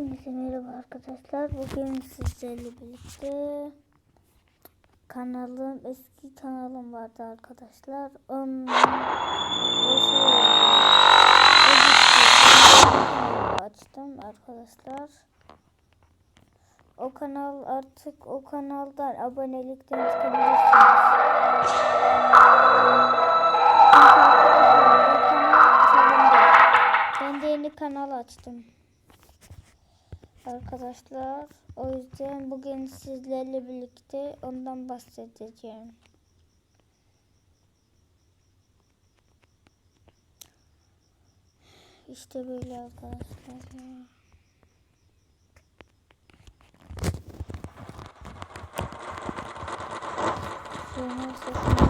Hepinize merhaba arkadaşlar. Bugün sizlerle birlikte kanalım, eski kanalım vardı arkadaşlar. Onun açtım arkadaşlar. O kanal artık o kanaldan abonelikten çıkabilirsiniz. Ben de yeni kanal açtım. Arkadaşlar o yüzden bugün sizlerle birlikte ondan bahsedeceğim. İşte böyle arkadaşlar. Sonra sesini